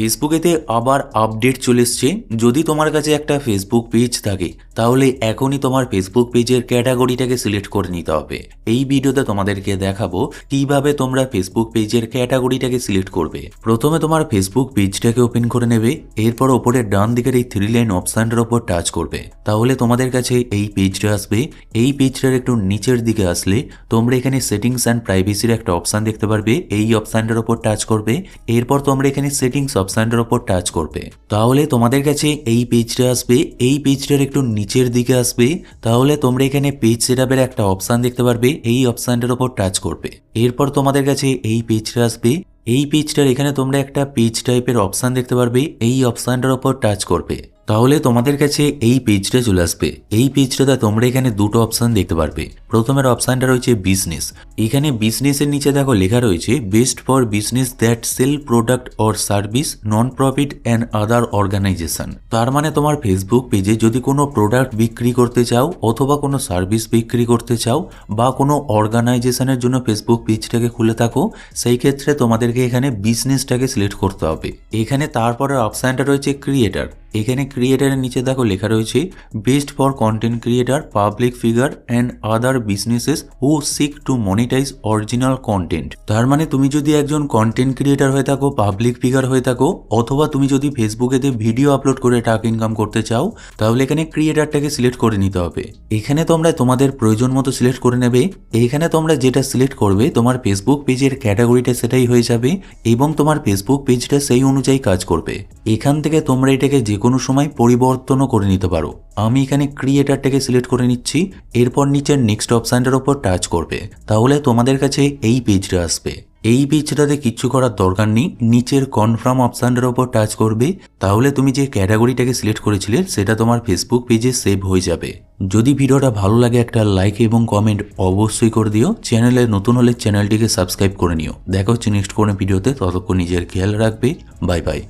ফেসবুকেতে আবার আপডেট চলে এসছে। যদি তোমার কাছে একটা ফেসবুক পেজ থাকে তাহলে এখনই তোমার ফেসবুক পেজের ক্যাটাগরিটাকে সিলেক্ট করে নিতে হবে। এই ভিডিওতে তোমাদেরকে দেখাবো কীভাবে তোমরা ফেসবুক পেজের ক্যাটাগরিটাকে সিলেক্ট করবে। প্রথমে তোমার ফেসবুক পেজটাকে ওপেন করে নেবে, এরপর ওপরের ডান দিকের এই থ্রি লাইন অপশানটার ওপর টাচ করবে। তাহলে তোমাদের কাছে এই পেজটা আসবে। এই পেজটার একটু নিচের দিকে আসলে তোমরা এখানে সেটিংস অ্যান্ড প্রাইভেসির একটা অপশান দেখতে পারবে। এই অপশানটার ওপর টাচ করবে, এরপর তোমরা এখানে সেটিংস অপশানটার ওপর টাচ করবে। তাহলে তোমাদের কাছে এই পেজটা আসবে। এই পেজটার একটু নিচের দিকে আসবে, তাহলে তোমরা এখানে পেজ সেটআপের একটা অপশান দেখতে পারবে, এই অপশানটার ওপর টাচ করবে। এরপর তোমাদের কাছে এই পেজটা আসবে, এই পেজটার এখানে তোমরা একটা পেজ টাইপের অপশান দেখতে পারবে, এই অপশানটার ওপর টাচ করবে। তাহলে তোমাদের কাছে এই পেজটা চলে আসবে। এই পেজটাতে তোমরা এখানে দুটো অপশান দেখতে পারবে। প্রথমের অপশানটা রয়েছে বিজনেস এখানে বিজনেসের নিচে দেখো লেখা রয়েছে best for business that sell product or service non profit and other organisation তার মানে তোমার ফেসবুক পেজে যদি কোনো প্রোডাক্ট বিক্রি করতে চাও, অথবা কোনো সার্ভিস বিক্রি করতে চাও, বা কোনো অর্গানাইজেশনের জন্য ফেসবুক পেজটাকে খুলে থাকো, সেই ক্ষেত্রে তোমাদেরকে এখানে বিজনেসটাকে সিলেক্ট করতে হবে। এখানে তারপরে অপশানটা রয়েছে ক্রিয়েটার এখানে ক্রিয়েটারের নিচে দেখো লেখা রয়েছে best for content creator public figure and other businesses who seek to monetise original content তার মানে তুমি যদি একজন কন্টেন্ট ক্রিয়েটার হয়ে থাকো পাবলিক ফিগার হয়ে থাকো, অথবা তুমি যদি ফেসবুকেতে ভিডিও আপলোড করে টাকা ইনকাম করতে চাও, তাহলে এখানে ক্রিয়েটারটাকে সিলেক্ট করে নিতে হবে। এখানে তোমরা তোমাদের প্রয়োজন মতো সিলেক্ট করে নেবে। এখানে তোমরা যেটা সিলেক্ট করবে, তোমার ফেসবুক পেজের ক্যাটাগরিটা সেটাই হয়ে যাবে এবং তোমার ফেসবুক পেজটা সেই অনুযায়ী কাজ করবে। এখান থেকে তোমরা এটাকে যে কোনো সময় পরিবর্তনও করে নিতে পারো। আমি এখানে ক্রিয়েটারটাকে সিলেক্ট করে নিচ্ছি, এরপর নিচের নেক্সট অপশানটার ওপর টাচ করবে। তাহলে তোমাদের কাছে এই পেজটা আসবে। এই পেজটাতে কিচ্ছু করার দরকার নেই, নিচের কনফার্ম অপশানটার ওপর টাচ করবে। তাহলে তুমি যে ক্যাটাগরিটাকে সিলেক্ট করেছিলে, সেটা তোমার ফেসবুক পেজে সেভ হয়ে যাবে। যদি ভিডিওটা ভালো লাগে একটা লাইক এবং কমেন্ট অবশ্যই করে দিও। চ্যানেলে নতুন হলে চ্যানেলটিকে সাবস্ক্রাইব করে নিও। দেখা হচ্ছে নেক্সট কোনো ভিডিওতে, ততক্ষণ নিজের খেয়াল রাখবে। Bye bye